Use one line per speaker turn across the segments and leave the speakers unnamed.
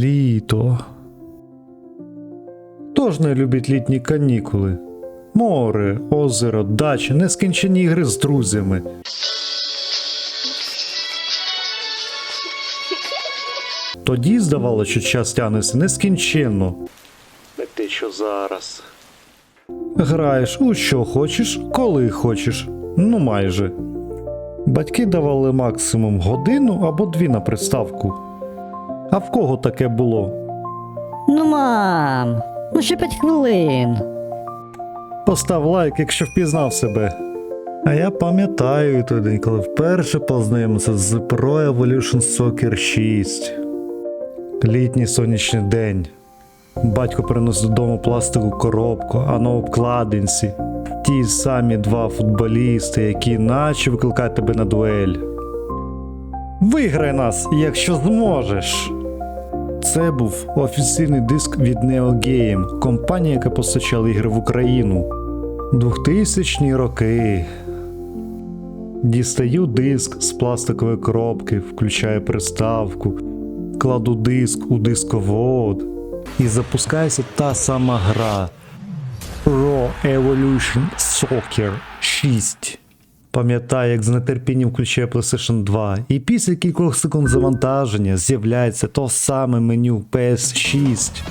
Літо. Хто ж не любить літні канікули? Море, озеро, дача, нескінчені ігри з друзями. Тоді здавалося, що час тягнеться нескінченно. Не те, що зараз. Граєш у що хочеш, коли хочеш. Ну майже. Батьки давали максимум годину або дві на приставку. А в кого таке було?
Ну, мам, ну ще п'ять хвилин.
Постав лайк, якщо впізнав себе. А я пам'ятаю тоді, коли вперше познайомився з Pro Evolution Soccer 6. Літній сонячний день. Батько приносить додому пластикову коробку, а на обкладинці ті самі два футболісти, які наче викликають тебе на дуель. Виграй нас, якщо зможеш. Це був офіційний диск від Neo Game, компанія, яка постачала ігри в Україну. 2000-ні роки. Дістаю диск з пластикової коробки, включаю приставку, кладу диск у дисковод і запускається та сама гра Pro Evolution Soccer 6. Пам'ятаю, як з нетерпінням включаю PlayStation 2, і після кількох секунд завантаження з'являється то саме меню PS6.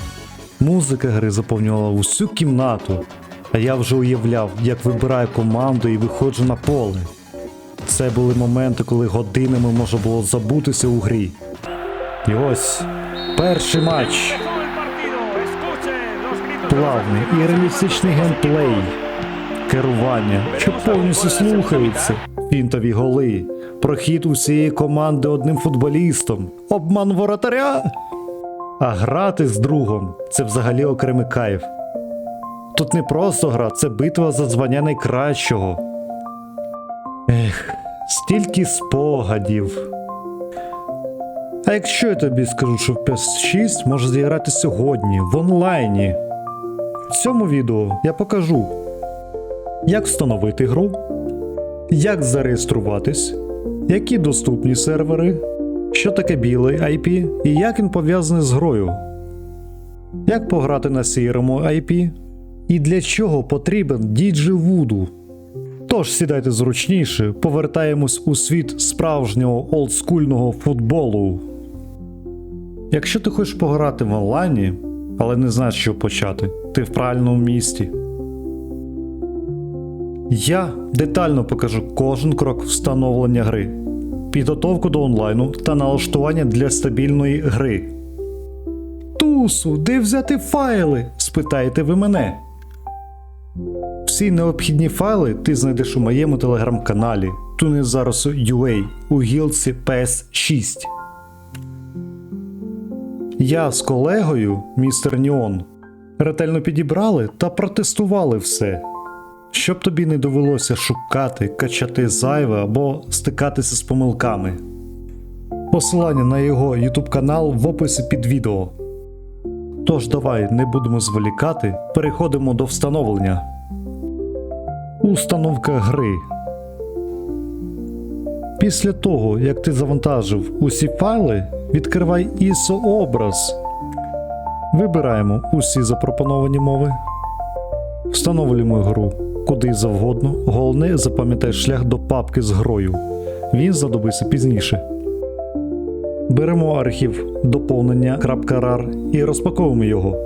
Музика гри заповнювала усю кімнату, а я вже уявляв, як вибираю команду і виходжу на поле. Це були моменти, коли годинами можна було забутися у грі. І ось перший матч. Плавний і реалістичний геймплей, керування, що повністю слухається, фінтові голи, прохід усієї команди одним футболістом, обман воротаря. А грати з другом це взагалі окремий кайф. Тут не просто гра, це битва за звання найкращого. Ех, стільки спогадів. А якщо я тобі скажу, що в PS6 може зіграти сьогодні в онлайні. В цьому відео я покажу, як встановити гру, як зареєструватись, які доступні сервери, що таке білий IP і як він пов'язаний з грою, як пограти на сірому IP і для чого потрібен DJ Voodoo. Тож сідайте зручніше, повертаємось у світ справжнього олдскульного футболу. Якщо ти хочеш пограти в онлайні, але не знаєш, що почати, ти в правильному місті. Я детально покажу кожен крок встановлення гри, підготовку до онлайну та налаштування для стабільної гри. Тусу, де взяти файли? спитаєте ви мене. Всі необхідні файли ти знайдеш у моєму телеграм-каналі Tunizarus.ua у гілці PS6. Я з колегою, містер Ніон, ретельно підібрали та протестували все, щоб тобі не довелося шукати, качати зайве або стикатися з помилками. Посилання на його YouTube канал в описі під відео. Тож давай не будемо зволікати, переходимо до встановлення. Установка гри. Після того, як ти завантажив усі файли, відкривай ISO образ. Вибираємо усі запропоновані мови. Встановлюємо гру куди завгодно. Головне, запам'ятай шлях до папки з грою. Він знадобиться пізніше. Беремо архів доповнення.rar і розпаковуємо його.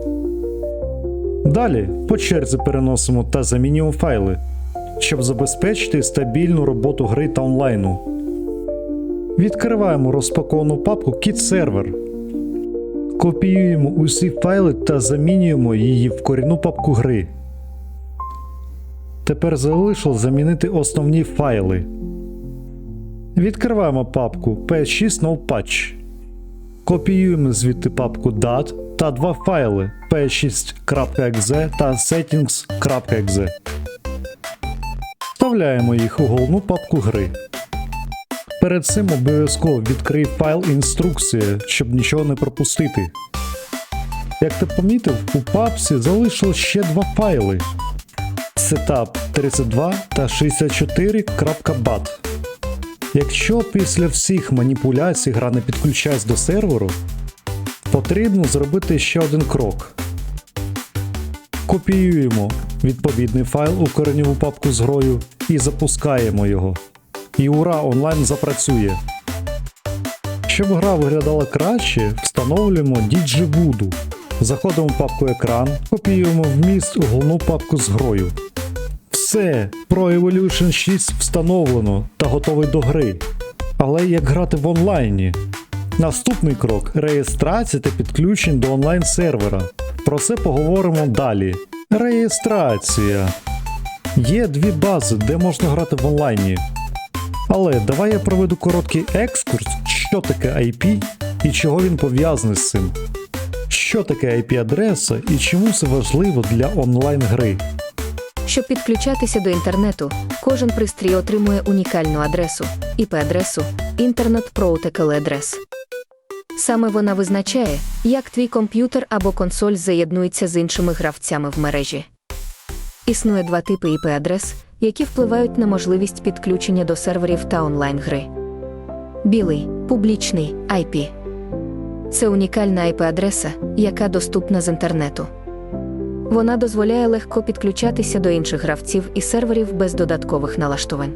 Далі по черзі переносимо та замінюємо файли, щоб забезпечити стабільну роботу гри та онлайну. Відкриваємо розпаковану папку Kit Server. Копіюємо усі файли та замінюємо її в корінну папку гри. Тепер залишилось замінити основні файли. Відкриваємо папку PS6 No Patch. Копіюємо звідти папку DAT та два файли p6.exe та settings.exe. Вставляємо їх у головну папку гри. Перед цим обов'язково відкрий файл інструкція, щоб нічого не пропустити. Як ти помітив, у папці залишилось ще два файли: Setup 32 та 64.bat. Якщо після всіх маніпуляцій гра не підключається до серверу, Потрібно зробити ще один крок. Копіюємо відповідний файл у кореневу папку з грою і запускаємо його. І ура, онлайн запрацює. Щоб гра виглядала краще, встановлюємо DJ Voodoo. Заходимо в папку екран, копіюємо вміст у головну папку з грою. Все, Pro Evolution 6 встановлено та готовий до гри. Але як грати в онлайні? Наступний крок реєстрація та підключення до онлайн сервера. Про це поговоримо далі. Реєстрація. Є дві бази, де можна грати в онлайні. Але давай я проведу короткий екскурс, що таке IP і чого він пов'язаний з цим. Що таке IP-адреса і чому це важливо для онлайн-гри.
Щоб підключатися до інтернету, кожен пристрій отримує унікальну адресу IP-адресу Internet Protocol Address. Саме вона визначає, як твій комп'ютер або консоль заєднується з іншими гравцями в мережі. Існує два типи IP-адрес, які впливають на можливість підключення до серверів та онлайн-гри. Білий публічний IP. Це унікальна IP-адреса, яка доступна з інтернету. Вона дозволяє легко підключатися до інших гравців і серверів без додаткових налаштувань.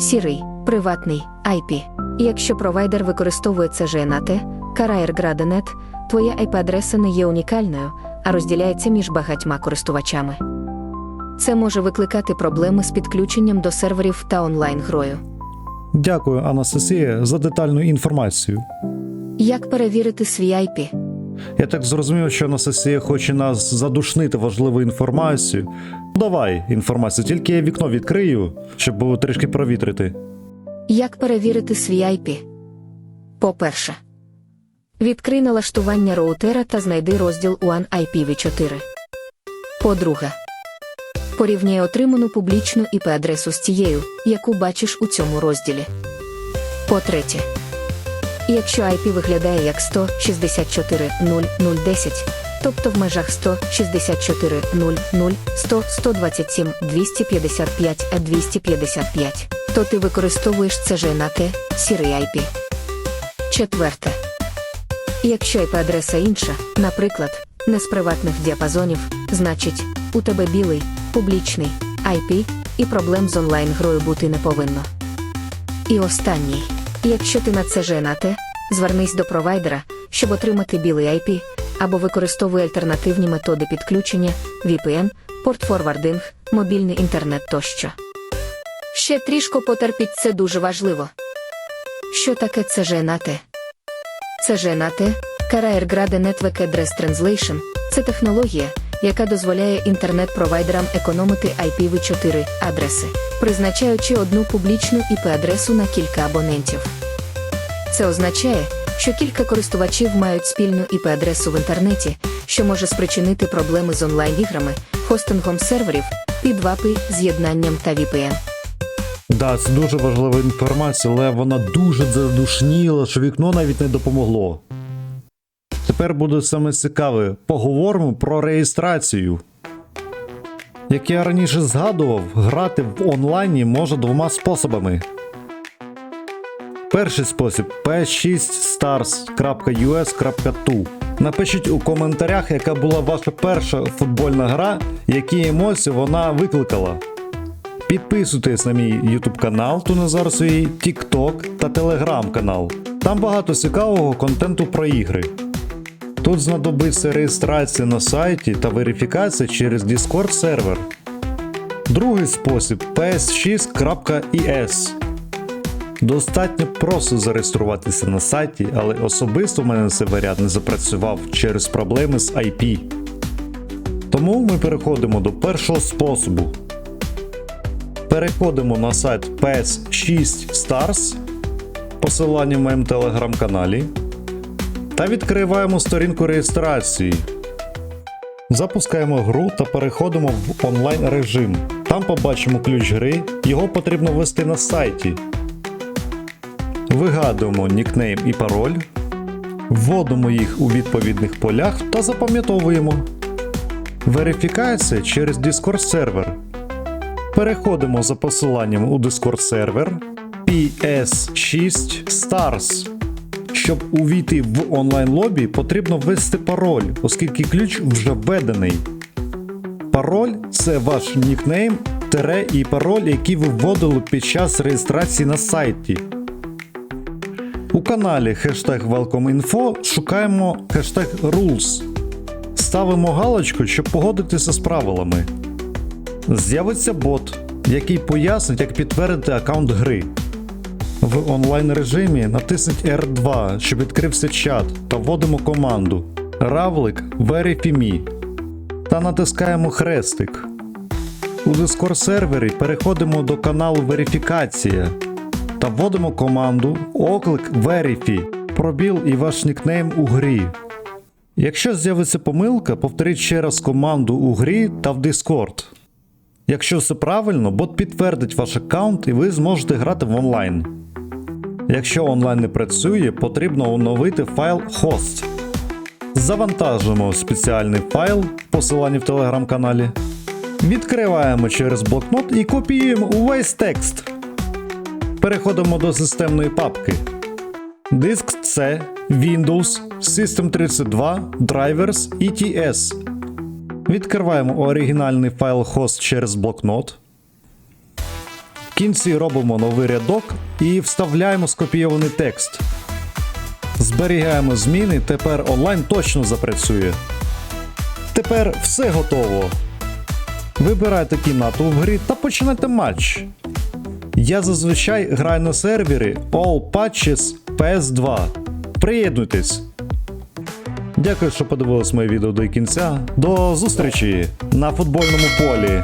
Сірий приватний IP. Якщо провайдер використовує CGNAT, Carrier твоя IP-адреса не є унікальною, а розділяється між багатьма користувачами. Це може викликати проблеми з підключенням до серверів та онлайн-грою.
Дякую, Анастасія, за детальну інформацію.
Як перевірити свій IP?
Я так зрозумів, що Анастасія хоче нас задушнити важливу інформацію. Давай інформацію, тільки я вікно відкрию, щоб було трішки провітрити.
Як перевірити свій IP? По-перше, відкрий налаштування роутера та знайди розділ UAN IPv4. По-друге, порівняй отриману публічну IP-адресу з тією, яку бачиш у цьому розділі. Якщо IP виглядає як 164.0.010, тобто в межах 164.0.0.100.127.255.255, то ти використовуєш CGNAT, сірий IP. Четверте. Якщо IP-адреса інша, наприклад, не з приватних діапазонів, значить, у тебе білий, публічний IP, і проблем з онлайн-грою бути не повинно. І останній. Якщо ти на CGNAT, звернись до провайдера, щоб отримати білий IP, або використовуй альтернативні методи підключення, VPN, портфорвардинг, мобільний інтернет тощо. Ще трішки потерпіть, це дуже важливо. Що таке CGNAT? CGNAT – Carrier Grade Network Address Translation – це технологія, яка дозволяє інтернет-провайдерам економити IPv4 адреси, призначаючи одну публічну IP-адресу на кілька абонентів. Це означає, що кілька користувачів мають спільну IP-адресу в інтернеті, що може спричинити проблеми з онлайн-іграми, хостингом серверів, підвапи, з'єднанням та VPN.
Да, це дуже важлива інформація, але вона дуже задушніла, що вікно навіть не допомогло. Тепер буде саме цікаве. Поговоримо про реєстрацію. Як я раніше згадував, грати в онлайні можна двома способами. Перший спосіб p6stars.us.tu. Напишіть у коментарях, яка була ваша перша футбольна гра, які емоції вона викликала. Підписуйтесь на мій YouTube канал, тут Назар свій TikTok та Telegram канал. Там багато цікавого контенту про ігри. Тут знадобиться реєстрація на сайті та верифікація через Discord сервер. Другий спосіб ps6.es. Достатньо просто зареєструватися на сайті, але особисто в мене цей варіант не запрацював через проблеми з IP. Тому ми переходимо до першого способу. Переходимо на сайт PS6 Stars, посилання в моєму телеграм-каналі, та відкриваємо сторінку реєстрації. Запускаємо гру та переходимо в онлайн режим. Там побачимо ключ гри, його потрібно ввести на сайті. Вигадуємо нікнейм і пароль, вводимо їх у відповідних полях та запам'ятовуємо. Верифікація через Discord сервер. Переходимо за посиланням у Discord сервер PS6 Stars. Щоб увійти в онлайн-лобі, потрібно ввести пароль, оскільки ключ вже введений. Пароль це ваш нікнейм тире і пароль, який ви вводили під час реєстрації на сайті. У каналі хештег WelcomeInfo шукаємо хештег Rules. Ставимо галочку, щоб погодитися з правилами. З'явиться бот, який пояснить, як підтвердити аккаунт гри. В онлайн режимі натисніть R2, щоб відкрився чат та вводимо команду Равлик Verify.me та натискаємо хрестик. У Discord сервері переходимо до каналу Верифікація та вводимо команду оклик Verify, пробіл і ваш нікнейм у грі. Якщо з'явиться помилка, повторіть ще раз команду у грі та в Discord. Якщо все правильно, бот підтвердить ваш аккаунт і ви зможете грати в онлайн. Якщо онлайн не працює, потрібно оновити файл host. Завантажимо спеціальний файл, посилання в телеграм-каналі. Відкриваємо через блокнот і копіюємо увесь текст. Переходимо до системної папки. Диск C, Windows, System32, Drivers ETS. Відкриваємо оригінальний файл host через блокнот. Кінці робимо новий рядок і вставляємо скопійований текст. Зберігаємо зміни, тепер онлайн точно запрацює. Тепер все готово. Вибирайте кімнату в грі та починайте матч. Я зазвичай граю на сервері All Patches PS2. Приєднуйтесь. Дякую, що подивились моє відео до кінця. До зустрічі на футбольному полі.